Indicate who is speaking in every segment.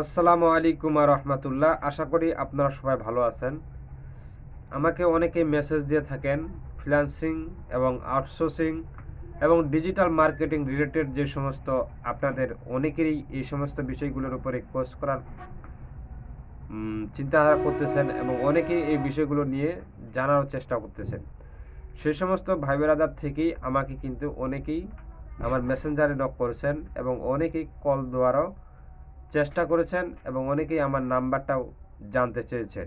Speaker 1: আসসালামু আলাইকুম রহমতুল্লাহ। আশা করি আপনারা সবাই ভালো আছেন। আমাকে অনেকেই মেসেজ দিয়ে থাকেন, ফ্রিল্যান্সিং এবং আউটসোর্সিং এবং ডিজিটাল মার্কেটিং রিলেটেড যে সমস্ত আপনাদের অনেকেরই এই সমস্ত বিষয়গুলোর উপরে কোর্স করার চিন্তাধারা করতেছেন এবং অনেকেই এই বিষয়গুলো নিয়ে জানার চেষ্টা করতেছেন। সেই সমস্ত ভাই বেরাদার থেকেই আমাকে কিন্তু অনেকেই আমার মেসেঞ্জারে নক করেছেন এবং অনেকেই কল দ্বারাও চেষ্টা করেছেন এবং অনেকেই আমার নাম্বারটাও জানতে চেয়েছেন।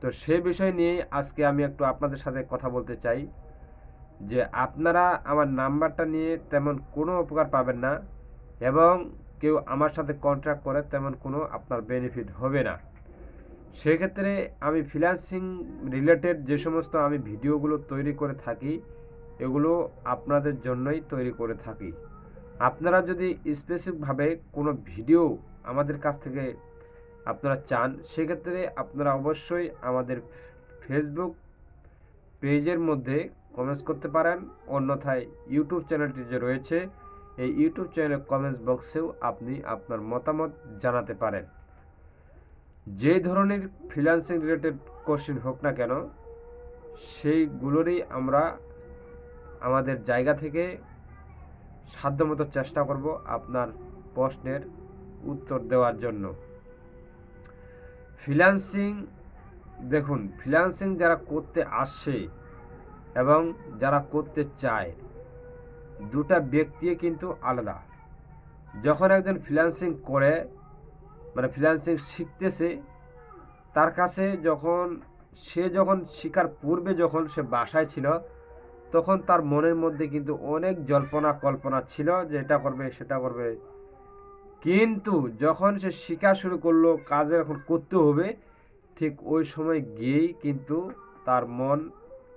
Speaker 1: তো সে বিষয় নিয়েই আজকে আমি একটু আপনাদের সাথে কথা বলতে চাই যে আপনারা আমার নাম্বারটা নিয়ে তেমন কোনো উপকার পাবেন না এবং কেউ আমার সাথে কন্ট্রাক্ট করে তেমন কোনো আপনার বেনিফিট হবে না। সেক্ষেত্রে আমি ফ্রিল্যান্সিং রিলেটেড যে সমস্ত আমি ভিডিওগুলো তৈরি করে থাকি, এগুলো আপনাদের জন্যই তৈরি করে থাকি। আপনারা যদি স্পেসিফিকভাবে কোনো ভিডিও আমাদের কাছ থেকে আপনারা চান, সেক্ষেত্রে আপনারা অবশ্যই আমাদের ফেসবুক পেজের মধ্যে কমেন্টস করতে পারেন। অন্যথায় ইউটিউব চ্যানেলটি যে রয়েছে, এই ইউটিউব চ্যানেলের কমেন্টস বক্সেও আপনি আপনার মতামত জানাতে পারেন। যে ধরনের ফ্রিল্যান্সিং রিলেটেড কোশ্চেন হোক না কেন, সেইগুলোরই আমরা আমাদের জায়গা থেকে সাধ্যমতো চেষ্টা করব আপনার প্রশ্নের উত্তর দেওয়ার জন্য। ফ্রিল্যান্সিং দেখুন ফ্রিল্যান্সিং যারা করতে আসে এবং যারা করতে চায়, দুটা ব্যক্তি কিন্তু আলাদা। যখন একজন ফ্রিল্যান্সিং করে মানে ফ্রিল্যান্সিং শিখতেছে, তার কাছে যখন, সে যখন শিকার পূর্বে যখন সে বাসায় ছিল, তখন তার মনের মধ্যে কিন্তু অনেক জল্পনা কল্পনা ছিল যে এটা করবে, সেটা করবে। কিন্তু যখন সে শিখা শুরু করল কাজে এখন করতে হবে, ঠিক ওই সময় গিয়েই কিন্তু তার মন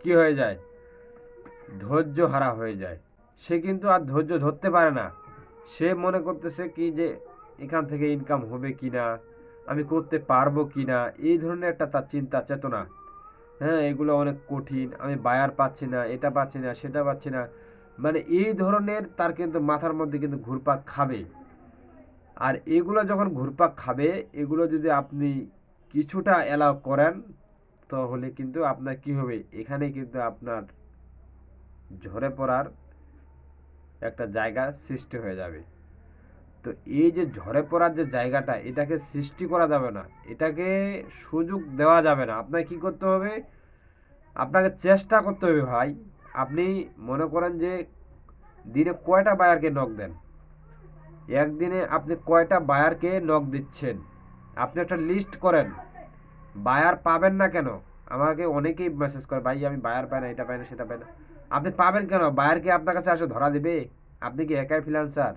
Speaker 1: কি হয়ে যায়? ধৈর্য হারা হয়ে যায়। সে কিন্তু আর ধৈর্য ধরতে পারে না। সে মনে করতেছে কি যে, এখান থেকে ইনকাম হবে কি না? আমি করতে পারব কি না? এই ধরনের একটা তার চিন্তা, চেতনা। হ্যাঁ এগুলো অনেক কঠিন। আমি বায়ার পাচ্ছি না, এটা পাচ্ছি না, সেটা পাচ্ছি না। মানে এই ধরনের তার কিন্তু মাথার মধ্যে কিন্তু ঘুরপাক খাবে। আর এগুলো যখন ঘুরপাক খাবে, এগুলো যদি আপনি কিছুটা অ্যালাউ করেন, তাহলে কিন্তু আপনার কি হবে? এখানে কিন্তু আপনার ঝরে পড়ার একটা জায়গা সৃষ্টি হয়ে যাবে। তো এই যে ঝরে পড়ার যে জায়গাটা, এটাকে সৃষ্টি করা যাবে না। এটাকে সুযোগ দেওয়া যাবে না। আপনাকে কি করতে হবে? আপনাকে চেষ্টা করতে হবে ভাই। আপনি মনে করেন যে দিনে কয়টা বায়ারকে নক দেন? একদিনে আপনি কয়টা বায়ারকে নক দিচ্ছেন? আপনি একটা লিস্ট করেন। বায়ার পাবেন না কেন? আমাকে অনেকেই মেসেজ করে, ভাই, আমি বায়ার পাই না, এটা পাই না, সেটা পাই না। আপনি পাবেন কেন? বায়ারকে আপনার কাছে আসে ধরা দেবে? আপনি কি একাই ফ্রিল্যান্সার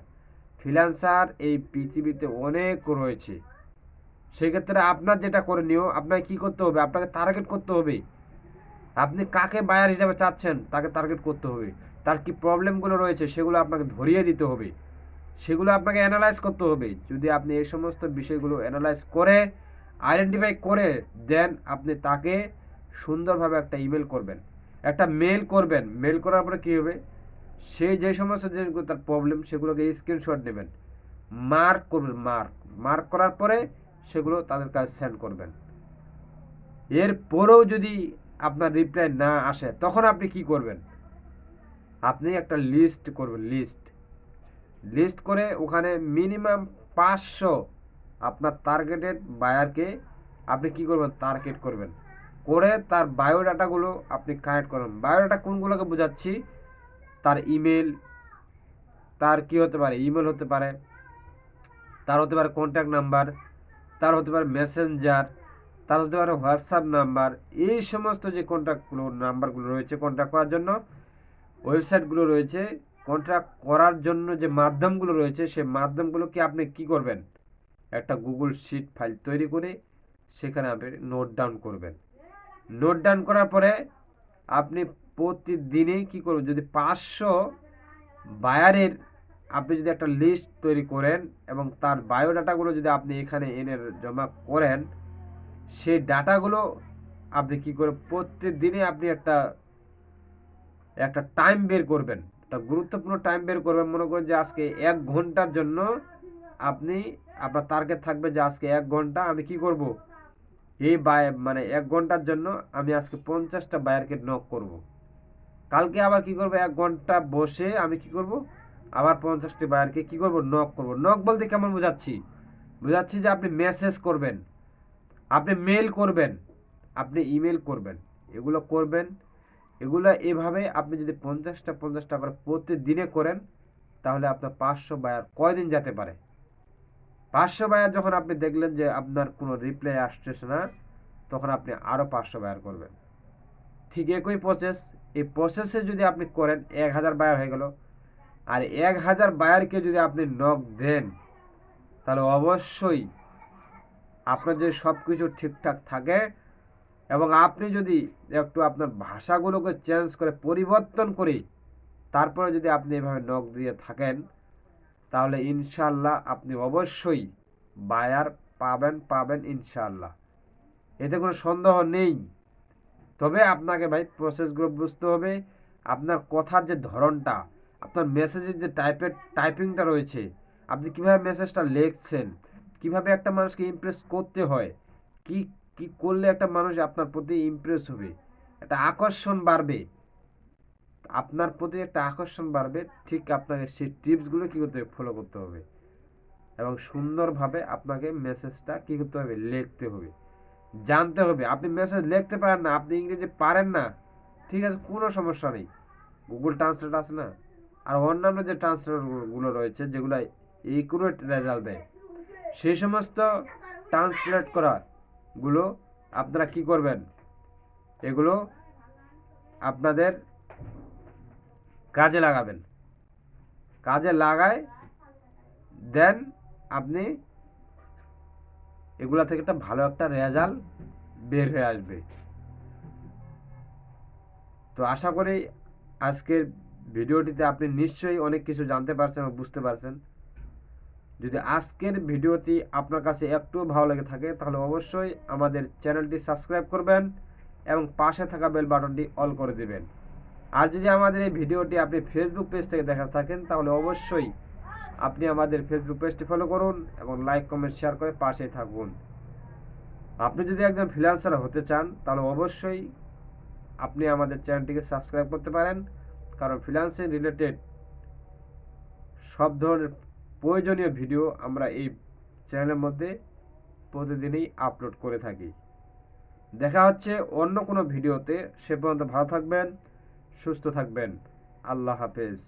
Speaker 1: ফ্রিল্যান্সার এই পৃথিবীতে অনেক রয়েছে। সেক্ষেত্রে আপনার যেটা করণীয়, আপনাকে কি করতে হবে? আপনাকে টার্গেট করতে হবে। আপনি কাকে বায়ার হিসাবে চাচ্ছেন? তাকে টার্গেট করতে হবে। তার কি প্রবলেমগুলো রয়েছে, সেগুলো আপনাকে ধরিয়ে দিতে হবে। সেগুলো আপনাকে অ্যানালাইজ করতে হবে। যদি আপনি এই সমস্ত বিষয়গুলো অ্যানালাইজ করে আইডেন্টিফাই করে দেন আপনি তাকে সুন্দরভাবে একটা ইমেল করবেন। একটা মেল করবেন। মেল করার পরে কী হবে? সে যে সমস্ত জিনিসগুলো তার প্রবলেম সেগুলোকে স্ক্রিনশট নেবেন। মার্ক করবেন মার্ক মার্ক করার পরে সেগুলো তাদের কাছে সেন্ড করবেন। এরপরেও যদি আপনার রিপ্লাই না আসে, তখন আপনি কি করবেন? আপনি একটা লিস্ট করবেন লিস্ট লিস্ট করে ওখানে মিনিমাম পাঁচশো আপনার টার্গেটেড বায়ারকে আপনি কি করবেন? টার্গেট করবেন। করে তার বায়োডাটাগুলো আপনি কানেক্ট করবেন। বায়োডাটা কোনগুলোকে বোঝাচ্ছি? তার ইমেল তার কি হতে পারে? ইমেল হতে পারে, তার হতে পারে কন্ট্যাক্ট নাম্বার তার হতে পারে মেসেঞ্জার তার হতে পারে হোয়াটসঅ্যাপ নাম্বার এই সমস্ত যে কন্ট্যাক্টগুলো নাম্বারগুলো রয়েছে কন্ট্যাক্ট করার জন্য ওয়েবসাইটগুলো রয়েছে কন্ট্রাক্ট করার জন্য যে মাধ্যমগুলো রয়েছে সেই মাধ্যমগুলোকে আপনি কি করবেন? একটা গুগল শিট ফাইল তৈরি করে সেখানে আপনি নোট ডাউন করবেন। নোট ডাউন করার পরে আপনি প্রতিদিনেই কি করবেন? যদি পাঁচশো বায়ারের আপনি যদি একটা লিস্ট তৈরি করেন এবং তার বায়োডাটাগুলো যদি আপনি এখানে এনে জমা করেন, সেই ডাটাগুলো আপনি কি করে প্রত্যেক দিনে আপনি একটা একটা টাইম বের করবেন। একটা গুরুত্বপূর্ণ টাইম বের করবেন। মনে করেন যে আজকে এক ঘণ্টার জন্য আপনি, আপনার টার্গেট থাকবে যে আজকে এক ঘণ্টা আমি কি করব? এই বায় মানে এক ঘণ্টার জন্য আমি আজকে পঞ্চাশটা বায়ারকে নক করব। কালকে আবার কি করব? এক ঘণ্টা বসে আমি কি করব? আবার পঞ্চাশটি বায়ারকে কি করব? নক করব। নক বলতে কেমন বোঝাচ্ছি? বোঝাচ্ছি যে আপনি মেসেজ করবেন, আপনি মেল করবেন, আপনি ইমেল করবেন। এগুলো করবেন এগুলো এভাবে আপনি যদি পঞ্চাশটা পঞ্চাশটা করে প্রতিদিনে করেন, তাহলে আপনার পাঁচশো বায়ার কয়দিন যেতে পারে? পাঁচশো বায়ার যখন আপনি দেখলেন যে আপনার কোনো রিপ্লাই আসতেছে না, তখন আপনি আরও পাঁচশো বায়ার করবেন। ঠিক একই প্রসেস এই প্রসেসে যদি আপনি করেন, এক হাজার বায়ার হয়ে গেল। আর এক হাজার বায়ারকে যদি আপনি নক দেন, তাহলে অবশ্যই আপনার যদি সব কিছু ঠিকঠাক থাকে এবং আপনি যদি একটু আপনার ভাষাগুলোকে চেঞ্জ করে পরিবর্তন করে তারপরে যদি আপনি এভাবে নখ দিয়ে থাকেন, তাহলে ইনশাল্লাহ আপনি অবশ্যই বায়ার পাবেন পাবেন ইনশাল্লাহ এতে কোনো সন্দেহ নেই। তবে আপনাকে ভাই প্রসেসগুলো বুঝতে হবে। আপনার কথার যে ধরনটা, আপনার মেসেজের যে টাইপের টাইপিংটা রয়েছে, আপনি কীভাবে মেসেজটা লিখছেন, কীভাবে একটা মানুষকে ইমপ্রেস করতে হয়, কি কি করলে একটা মানুষ আপনার প্রতি ইমপ্রেস হবে? একটা আকর্ষণ বাড়বে। আপনার প্রতি একটা আকর্ষণ বাড়বে, ঠিক আপনাকে সেই টিপসগুলো কী করতে হবে? ফলো করতে হবে। এবং সুন্দরভাবে আপনাকে মেসেজটা কী করতে হবে? লিখতে হবে। জানতে হবে। আপনি মেসেজ লিখতে পারেন না, আপনি ইংরেজি পারেন না, ঠিক আছে, কোনো সমস্যা নেই। গুগল ট্রান্সলেট আছে না? আর অন্যান্য যে ট্রান্সলেটগুলো রয়েছে, যেগুলো একুরেট রেজাল্ট দেয়, সেই সমস্ত ট্রান্সলেট করাগুলো আপনারা কি করবেন? এগুলো আপনাদের কাজে লাগাবেন। কাজে লাগায় দেন আপনি এগুলা থেকে একটা ভালো একটা রেজাল্ট বের হয়ে আসবে। তো আশা করি আজকের ভিডিওটিতে আপনি নিশ্চয়ই অনেক কিছু জানতে পারছেন এবং বুঝতে পারছেন। যদি আজকের ভিডিওটি আপনার কাছে একটু ভালো লেগে থাকে, তাহলে অবশ্যই আমাদের চ্যানেলটি সাবস্ক্রাইব করবেন এবং পাশে থাকা বেল বাটনটি অল করে দেবেন। আর যদি আমাদের এই ভিডিওটি আপনি ফেসবুক পেজ থেকে দেখা থাকেন, তাহলে অবশ্যই আপনি আমাদের ফেসবুক পেজটি ফলো করুন এবং লাইক কমেন্ট শেয়ার করে পাশেই থাকুন। আপনি যদি একজন ফ্রিল্যান্সার হতে চান, তাহলে অবশ্যই আপনি আমাদের চ্যানেলটিকে সাবস্ক্রাইব করতে পারেন। কারণ ফ্রিল্যান্সিং রিলেটেড সব ধরনের প্রয়োজনীয় ভিডিও আমরা এই চ্যানেলের মধ্যে প্রতিদিনই আপলোড করে থাকি। দেখা হচ্ছে অন্য কোনো ভিডিওতে। সে পর্যন্ত ভালো থাকবেন, সুস্থ থাকবেন। আল্লাহ হাফেজ।